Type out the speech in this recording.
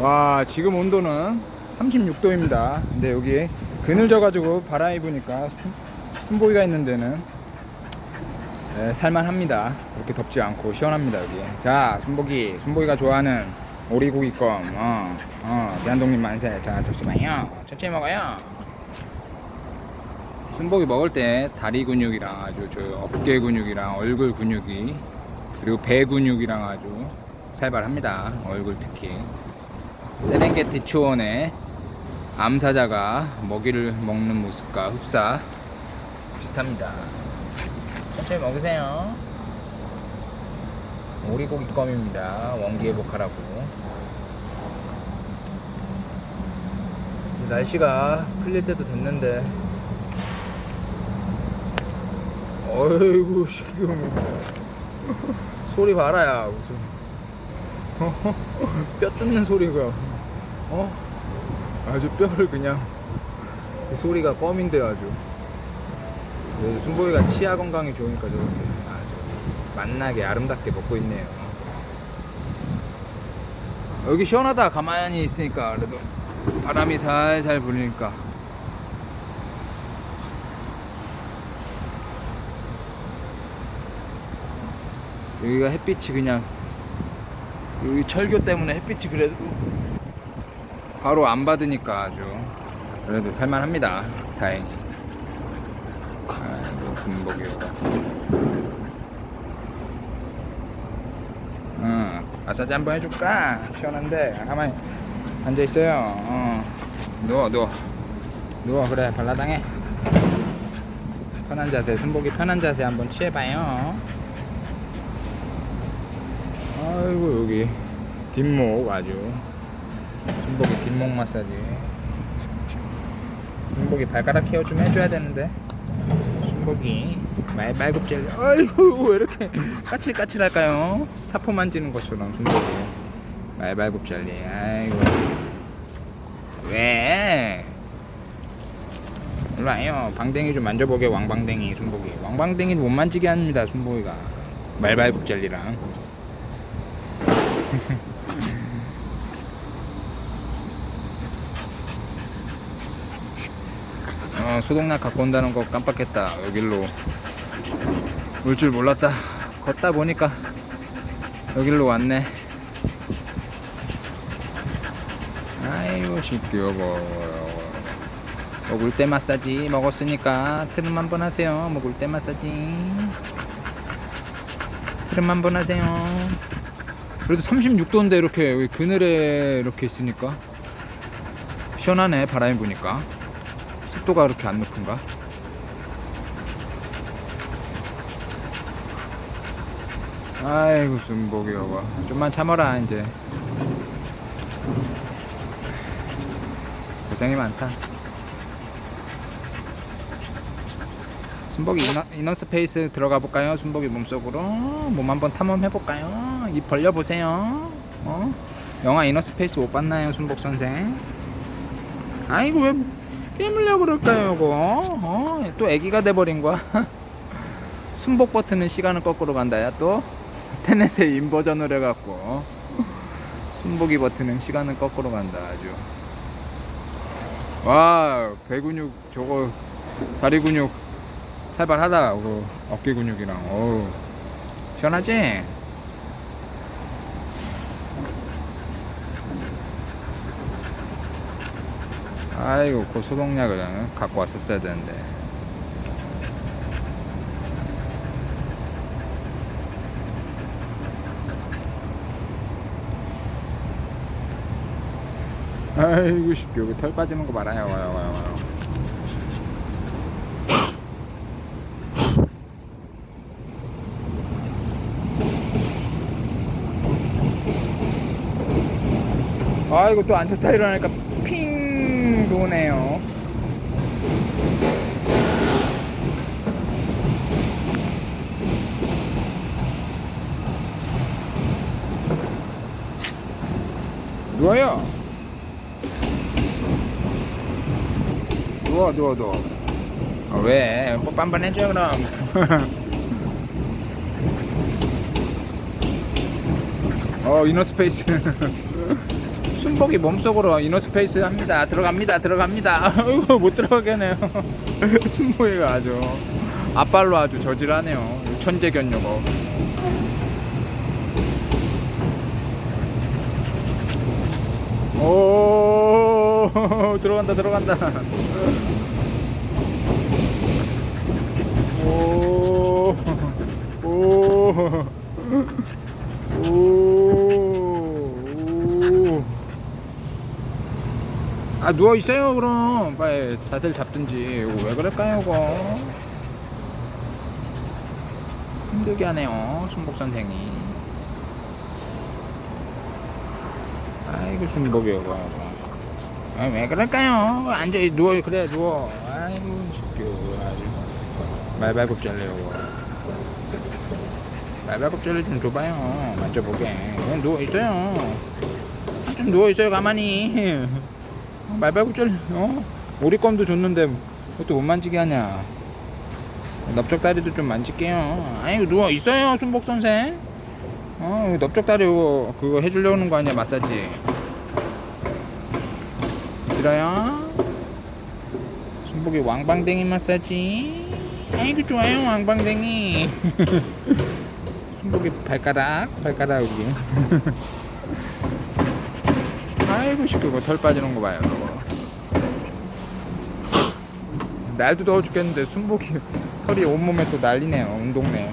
와 지금 온도는 36도입니다. 근데 여기 그늘 져 가지고 바람이 부니까 순- 순보기가 있는 데는 네, 살만합니다. 그렇게 덥지 않고 시원합니다 여기. 자 순보기. 순보기가 좋아하는 오리고기껌. 어, 어, 대한독립 만세. 자 잠시만요. 천천히 먹어요. 순복이 먹을 때 다리 근육이랑 아주 저 어깨 근육이랑 얼굴 근육이 그리고 배 근육이랑 아주 살발합니다. 얼굴 특히 세렝게티 초원의 암사자가 먹이를 먹는 모습과 흡사 비슷합니다. 천천히 먹으세요. 오리고기 껌입니다. 원기 회복하라고. 이제 날씨가 풀릴 때도 됐는데 어이구 지금 소리 봐라야 무슨 뼈 뜯는 소리가 어? 아주 뼈를 그냥 그 소리가 껌인데 아주. 네, 순보이가 치아 건강이 좋으니까 저렇게 아주 맛나게 아름답게 먹고 있네요. 여기 시원하다. 가만히 있으니까 그래도 바람이 살살 불리니까. 여기가 햇빛이 그냥 여기 철교 때문에 햇빛이 그래도 바로 안 받으니까 아주 그래도 살만합니다. 다행히. 아이고 금복이가 응 마사지 한번 해줄까? 시원한데. 가만히 앉아 있어요. 어. 누워 누워. 누워 그래. 발라당해. 편한 자세 손목이 편한 자세 한번 취해봐요. 아이고 여기 뒷목 아주 손목이 뒷목 마사지. 손목이 발가락 케어 좀 해줘야 되는데. 손목이 말 말굽젤 아이고 왜 이렇게 까칠까칠할까요? 사포 만지는 것처럼 손목이. 말발굽 젤리 아이고. 왜? 일로 와요. 방댕이 좀 만져보게 왕방댕이 손목이. 왕방댕이는 못 만지게 합니다 손목이가. 말발굽 젤리랑 어, 소독약 갖고 온다는 거 깜빡했다. 여길로 올 줄 몰랐다. 걷다 보니까 여길로 왔네. 아이고 시끄러워. 먹을 때 마사지 먹었으니까 트름 한번 하세요. 먹을 때 마사지. 트름 한번 하세요. 그래도 36도인데 이렇게 그늘에 이렇게 있으니까 시원하네 바람이 부니까 습도가 그렇게 안 높은가? 아이고 순복이 여봐 좀만 참아라 이제 고생이 많다 순복이 이너, 이너 스페이스 들어가 볼까요? 순복이 몸속으로 몸 한번 탐험해 볼까요? 입 벌려 보세요 어? 영화 이너 스페이스 못 봤나요 순복 선생? 아이고 왜 깨물려 그럴까요 이거 어? 또 애기가 돼버린 거야. 순복 버튼은 시간을 거꾸로 간다 야 또. 테넷의 인버전을 해갖고. 순복이 버튼은 시간을 거꾸로 간다 아주. 와 배 근육 저거 다리 근육. 살발하다 그 어깨 근육이랑. 어우. 시원하지? 아이고 그 소독약을 갖고 왔었어야 되는데. 아이고 쉽게 여기 털 빠지는 거 말아요 와요 와요 와요. 아이고 또 안 좋다 이러니까 핑 도네요. 누워요. 누워 누워 누워. 아, 왜? 뽀뽀 한 번 해줘 그럼. 어 이너스페이스 순복이 몸속으로 이너스페이스 합니다. 들어갑니다. 들어갑니다. 못 들어가게 하네요. 순복이가 아주 앞발로 아주 저질하네요. 천재견 요거. 오 들어간다 들어간다. 오. 오. 오. 아 누워 있어요 그럼. 빨리 자세를 잡든지. 왜 그럴까요 이거? 힘들게 하네요 순복 선생이. 아이고 순복이 이거. 아 왜 그럴까요? 앉아 누워 그래 누워. 아이고 시끄 아주 말발굽절래 이거. 말발굽절을 좀 줘봐요 만져보게. 그냥 누워 있어요. 좀 누워 있어요 가만히 말발굽절 어? 오리껌도 줬는데 그것도 못 만지게 하냐. 넓적다리도 좀 만질게요. 아이고 누워 있어요 순복 선생. 어 넓적다리 그거, 그거 해주려는 거 아니야 마사지. 싫어요. 순복이 왕방댕이 마사지. 아이고 좋아요 왕방댕이. 순복이 발가락 발가락 여기. 아이고 시끄러워. 털 빠지는 거 봐요 저거 날도 더워 죽겠는데 순복이 털이 온몸에 또 난리네요 운동네